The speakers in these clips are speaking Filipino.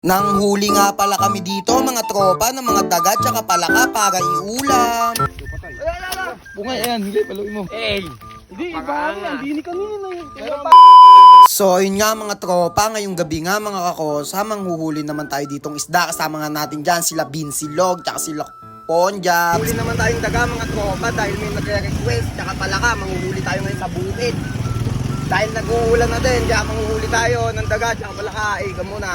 Nang huli nga pala kami dito mga tropa ng mga daga tsaka palaka para iulam. Bungay, ayan, hindi, paluin mo. Eh, Hindi, iba yan, hindi ni kanina. So yun nga mga tropa, ngayong gabi nga mga kakosa, manghuhuli naman tayo ditong isda. Kasama nga natin dyan sila Binsilog tsaka sila Ponjab. Huli naman tayong daga mga tropa dahil may nagre-request tsaka palaka, manghuhuli tayo ngayon sa bukid. Dahil nag-uulan na din, kaya manghuhuli tayo ng daga tsaka palaka, eh muna.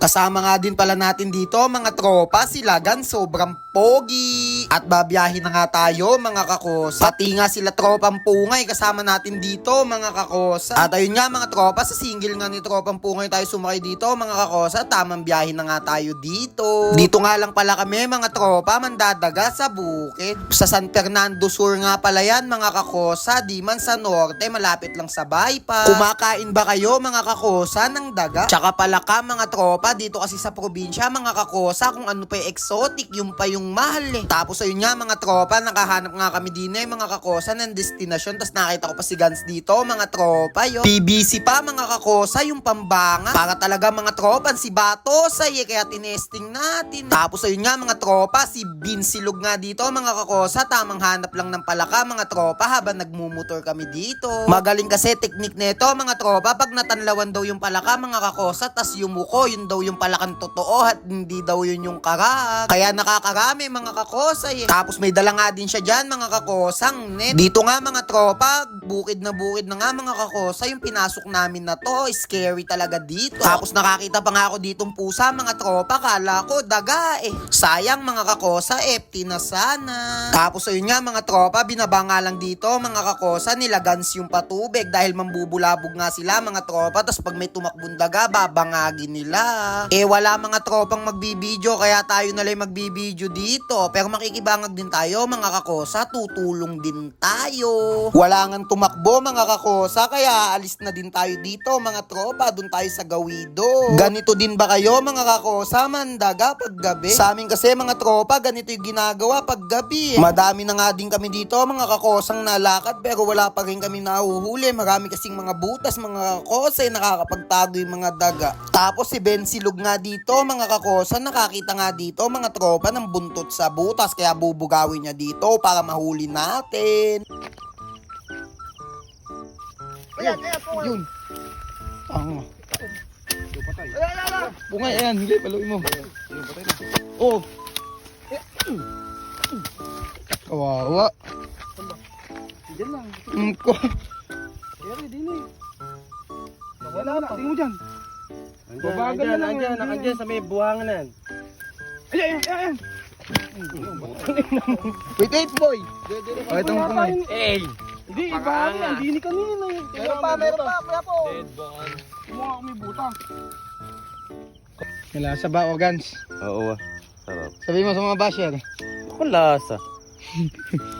Kasama nga din pala natin dito mga tropa sila gan sobrang pogi. At babiyahin na nga tayo mga kakosa. Pati nga sila tropang pungay kasama natin dito mga kakosa. At ayun nga mga tropa sa single nga ni tropang pungay tayo sumakay dito mga kakosa. Tamang biyahe na nga tayo dito. Dito nga lang pala kami mga tropa mandadaga sa bukid. Sa San Fernando Sur nga pala yan mga kakosa. Di man sa norte malapit lang sa bypass. Kumakain ba kayo mga kakosa ng daga? Tsaka pala ka mga tropa dito kasi sa probinsya mga kakosa kung ano pa yung exotic yung pa yung mahal eh. Tapos ayun nga mga tropa nakahanap nga kami din eh mga kakosa ng destinasyon tapos nakita ko pa si Gans dito mga tropa yo. PBC pa mga kakosa yung pambanga para talaga mga tropa si Bato say eh, kaya tinesting natin. Tapos ayun nga mga tropa si Binsilog nga dito mga kakosa tamang hanap lang ng palaka mga tropa habang nagmumotor kami dito. Magaling kasi teknik nito mga tropa pag natanlawan daw yung palaka mga kakosa tas yumuko yun daw yung palakang totoo at hindi daw yun yung karak. Kaya nakakarami mga kakosay. Tapos may dala nga din siya dyan mga kakosang net. Dito nga mga tropa, bukid na bukid na nga mga kakosa yung pinasok namin na to. Scary talaga dito. Tapos nakakita pa nga ako ditong pusa mga tropa. Kala ko daga eh. Sayang mga kakosa, empty na sana. Tapos ayun nga mga tropa, binaba nga lang dito mga kakosa nilagans yung patubig dahil mambubulabog nga sila mga tropa. Tapos pag may tumakbong daga, babangagin nila. Eh wala mga tropang magbibideo kaya tayo na lang magbibideo dito. Pero makikibangag din tayo mga kakosa, tutulong din tayo. Wala nga tumakbo mga kakosa kaya alis na din tayo dito mga tropa, dun tayo sa gawido. Ganito din ba kayo mga kakosa, mandaga pag gabi? Sa amin kasi mga tropa, ganito yung ginagawa pag gabi. Madami na nga din kami dito mga kakosang nalakad pero wala pa rin kami nahuhuli. Marami kasing mga butas mga kakosa eh, nakakapagtago yung mga daga. Tapos si Ben Silog nga dito mga kakosa, nakakita nga dito mga tropa ng buntot sa butas kaya bubugawin niya dito para mahuli natin. Ayan, ayan, po. Yun. Tanga. Bungay, ayan, hindi, paluin mo. Oh. Kawawa. Diyan lang. Mm, ko. Kaya din eh. Wala na, tingin mo dyan. Babagal na lang. Nandiyan, yun. nandiyan sa may buhanganan. Ayan, ayan, ayan. Wait, wait, boy. Oh, itong bungay. Eh, Hindi, iba Pakanga. yan. Hindi ni kanina. eh. Meron pa, meron pa, kuya po. dead bone. Kumuha kami butang. Nalasa ba, organs? Oo, sarap. Sabi mo sa mga basher. Ako lasa.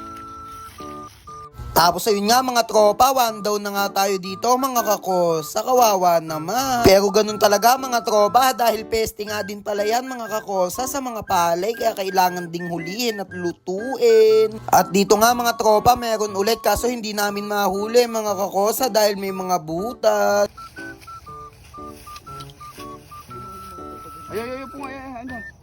Tapos ayun nga mga tropa, one down na nga tayo dito mga kakos. Sa kawawa naman. Pero ganun talaga mga tropa dahil peste nga din pala yan mga kakosa sa mga palay kaya kailangan ding hulihin at lutuin. At dito nga mga tropa meron ulit kaso hindi namin mahuli mga kakosa dahil may mga butas. Ay, ay, ay, po, ay, ay, ay, ay.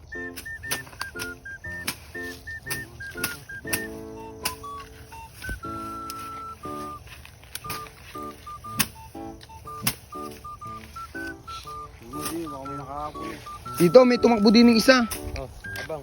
Dito, may tumakbo din ng isa. Oh, abang.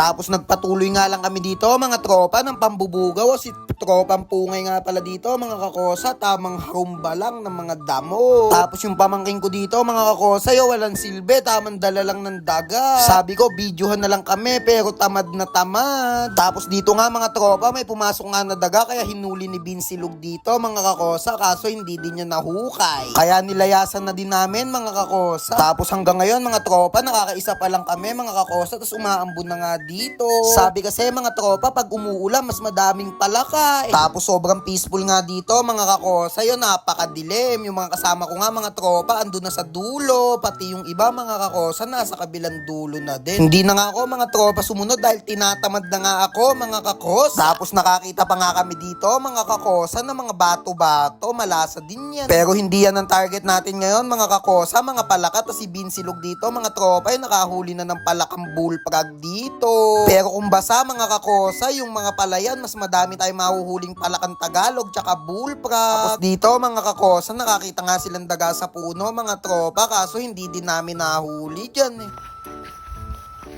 Tapos nagpatuloy nga lang kami dito mga tropa ng pambubugaw si tropang pungay nga pala dito mga kakosa tamang harumba lang ng mga damo. Tapos yung pamangking ko dito mga kakosa yo walang silbi tamang dala lang ng daga. Sabi ko videohan na lang kami pero tamad na tamad. Tapos dito nga mga tropa may pumasok nga na daga kaya hinuli ni Binsilog dito mga kakosa kaso hindi din niya nahukay. Kaya nilayasan na din namin mga kakosa. Tapos hanggang ngayon mga tropa nakakaisa pa lang kami mga kakosa tapos umaambon na nga dito. Sabi kasi mga tropa pag umuulan mas madaming palaka. bahay. Tapos sobrang peaceful nga dito mga kakosa yun napakadilim. Yung mga kasama ko nga mga tropa andun na sa dulo. Pati yung iba mga kakosa nasa kabilang dulo na din. Hindi na nga ako mga tropa sumunod dahil tinatamad na nga ako mga kakos. Tapos nakakita pa nga kami dito mga kakosa ng mga bato-bato. Malasa din yan. Pero hindi yan ang target natin ngayon mga kakosa. Mga palaka to si Binsilog dito mga tropa ay nakahuli na ng palakang bullfrog dito. Pero kung basa mga kakosa yung mga palayan mas madami tayong mahuhuling palakang Tagalog tsaka bullfrog. Tapos dito mga kakosa nakakita nga silang daga sa puno mga tropa kaso hindi din namin nahuli dyan eh.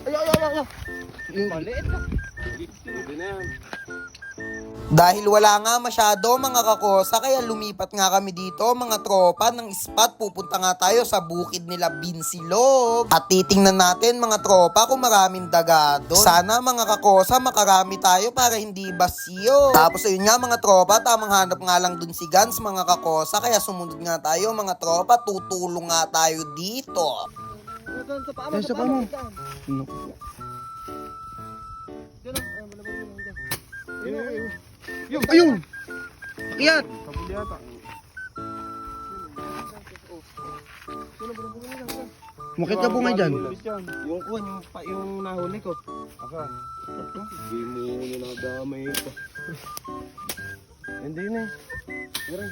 Ay, ay, ay, ay. Yung Maliit na. Hindi na yan. Dahil wala nga masyado mga kakosa kaya lumipat nga kami dito mga tropa ng spot pupunta nga tayo sa bukid nila Binsilog at titingnan natin mga tropa kung maraming daga doon. Sana mga kakosa makarami tayo para hindi basyo. Tapos ayun nga mga tropa tamang hanap nga lang dun si Gans mga kakosa kaya sumunod nga tayo mga tropa tutulong nga tayo dito. sa paa mo, sa paa mo. Yung, ayun! Akyat! Kabuli yata. Makit ka bunga dyan. Yung kuwan, yung, pa, yung nahuli ko. Aka. Hindi mo nadamay ito. Hindi na eh. Meron.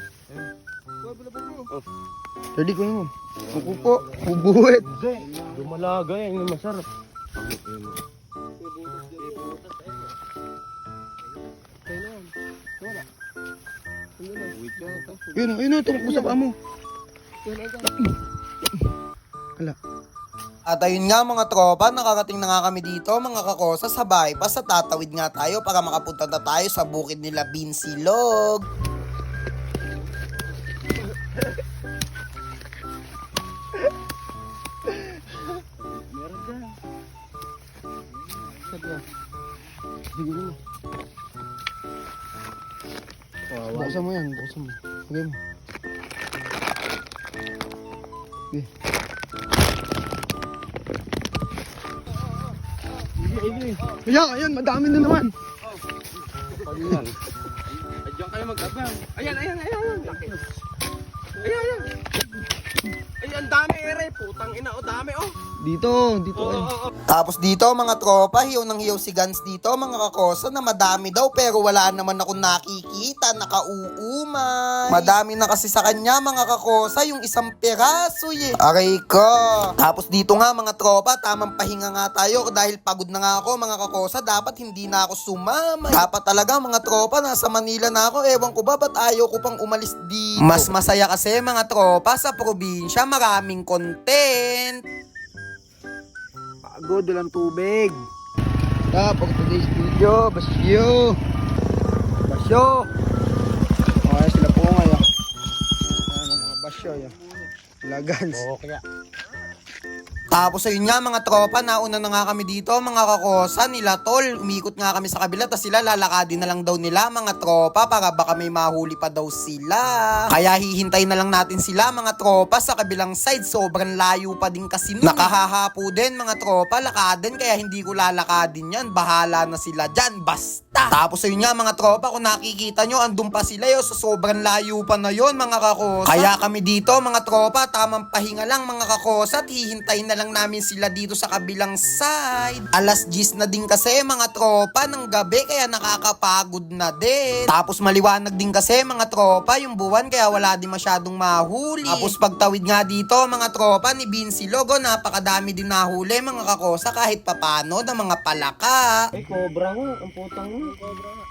Ready ko yun. Kuko po. Kubuhet. Hindi. Dumalaga yan, masarap. Yun, ayun, tumakbo sa paa mo. Hala. At ayun nga mga tropa, nakarating na nga kami dito mga kakosa sa bypass sa tatawid nga tayo para makapunta na tayo sa bukid nila Binsilog. Buksan mo yan, buksan mo. Lagay mo. Okay. Ayan, ayan, madami na naman. Ayan. Diyan kayo mag-abang. Ayan, ayan, ayan. Ayan, ayan. Ay, ang dami ere. Putang ina, o dami, oh. Dito, dito. Ayun. oo, oo. Tapos dito mga tropa, hiyaw ng hiyaw si Gans dito mga kakosa na madami daw pero wala naman ako nakikita, nakauumay. Madami na kasi sa kanya mga kakosa yung isang peraso eh. Aray ko. Tapos dito nga mga tropa, tamang pahinga nga tayo dahil pagod na nga ako mga kakosa, dapat hindi na ako sumama. Dapat talaga mga tropa, nasa Manila na ako, ewan ko ba ba't ayaw ko pang umalis dito. Mas masaya kasi mga tropa sa probinsya, maraming content. Pagod, walang tubig. Stop, for today's video, Basyo. Basyo. Okay, sila po ngayon. Ano mga Basyo yan. Lagans. Oo, kaya. Tapos ayun nga mga tropa, nauna na nga kami dito mga kakosa nila tol. Umikot nga kami sa kabila, tapos sila lalakadin na lang daw nila mga tropa para baka may mahuli pa daw sila. Kaya hihintay na lang natin sila mga tropa sa kabilang side. Sobrang layo pa din kasi nun. Nakahahapo din mga tropa, lakadin kaya hindi ko lalakadin yan. Bahala na sila dyan, basta. Tapos ayun nga mga tropa, kung nakikita nyo, andun pa sila yo. So sobrang layo pa na yon mga kakosa. Kaya kami dito mga tropa, tamang pahinga lang mga kakosa at hihintay na lang namin sila dito sa kabilang side. Alas 10 na din kasi mga tropa ng gabi kaya nakakapagod na din. Tapos maliwanag din kasi mga tropa yung buwan kaya wala din masyadong mahuli. Tapos pagtawid nga dito mga tropa ni Vinci Logo napakadami din nahuli mga kakosa kahit papano ng mga palaka. Ay, cobra nga. Ang putang nga. Cobra nga.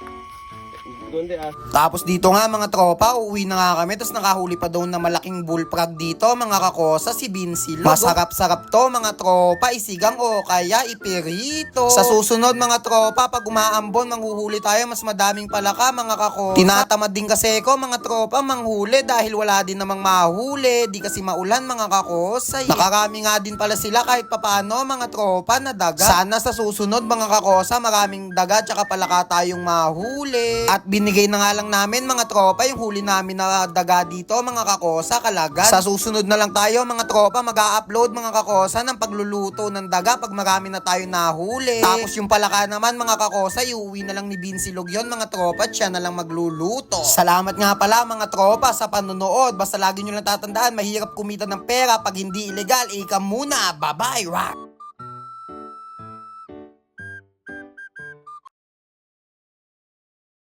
Ah. Tapos dito nga mga tropa, uuwi na nga kami. Tapos nakahuli pa daw na malaking bullfrog dito, mga kakosa, si Vinci Logo. Masarap-sarap to mga tropa, isigang o kaya ipirito. Sa susunod mga tropa, pag umaambon, manghuhuli tayo, mas madaming palaka mga kakosa. Tinatamad din kasi ko mga tropa, manghuli dahil wala din namang mahuli. Di kasi maulan mga kakosa. eh. Nakarami nga din pala sila kahit papano mga tropa na daga. Sana sa susunod mga kakosa, maraming daga tsaka palaka tayong mahuli. At Ibinigay na nga lang namin mga tropa yung huli namin na daga dito mga kakosa kalagan. Sa susunod na lang tayo mga tropa mag-a-upload mga kakosa ng pagluluto ng daga pag marami na tayo nahuli. Tapos yung palaka naman mga kakosa iuwi na lang ni Binsilog yon mga tropa at siya na lang magluluto. Salamat nga pala mga tropa sa panonood. Basta lagi nyo lang tatandaan mahirap kumita ng pera pag hindi illegal. Ika muna. Bye-bye. Rock.